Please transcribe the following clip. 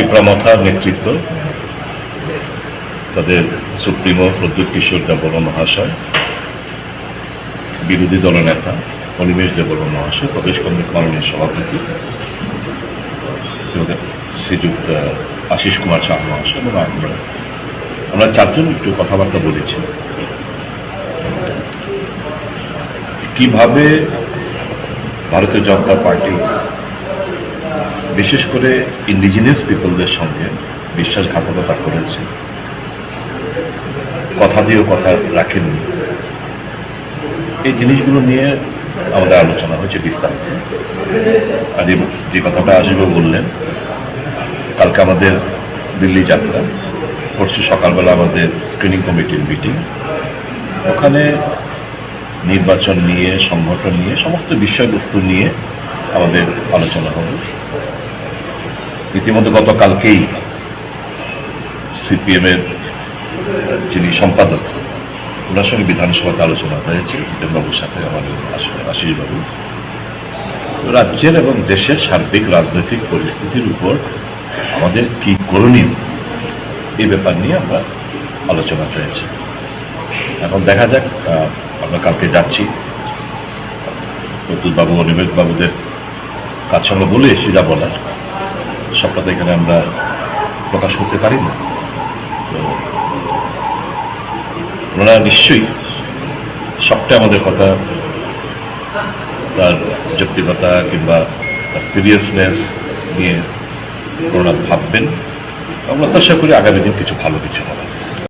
টিপ্রামথার নেতৃত্ব, তাদের সুপ্রিমো প্রদ্যুৎ কিশোর দেববর্মা মহাশয়, বিরোধী দলনেতা অনিমেষ দেববর্মা মহাশয়, প্রদেশ কংগ্রেস মাননীয় সভাপতি শ্রীযুক্ত আশিস কুমার শাহ মহাশয়, এবং আমরা আমরা চারজন একটু কথাবার্তা বলেছি। কীভাবে ভারতীয় জনতা পার্টি বিশেষ করে ইন্ডিজিনিয়াস পিপলদের সঙ্গে বিশ্বাসঘাতকতা করেছে। কথা দিয়েও কথা রাখেননি। এই জিনিসগুলো নিয়ে আমাদের আলোচনা হয়েছে বিস্তারিত। আর যে কথাটা আসবে বললেন, কালকে আমাদের দিল্লি যাত্রা, পরশু সকালবেলা আমাদের স্ক্রিনিং কমিটির মিটিং ওখানে নির্বাচন নিয়ে, সংগঠন নিয়ে, সমস্ত বিষয়বস্তু নিয়ে আমাদের আলোচনা হবে। ইতিমধ্যে গতকালকেই সিপিএমের যিনি সম্পাদক, ওনার সঙ্গে বিধানসভাতে আলোচনা হয়েছে। জিতেনবাবুর সাথে আমাদের আশ- আশিসবাবু রাজ্যের এবং দেশের সার্বিক রাজনৈতিক পরিস্থিতির উপর আমাদের কি করণীয় এই ব্যাপার নিয়ে আমরা আলোচনা হয়েছে। এখন দেখা যাক আমরা কালকে যাচ্ছি। প্রদ্যুৎ বাবু অনিমেষ বাবুদের কাছে আমরা বলে এসে যা বলার সবটা এখানে আমরা প্রকাশ করতে পারি না তো ওনারা নিশ্চয়ই সবটা আমাদের কথা, তার যৌক্তিকতা কিংবা তার সিরিয়াসনেস নিয়ে ওনারা ভাববেন। আমরা আশা করি আগামী দিন কিছু ভালো কিছু হবে।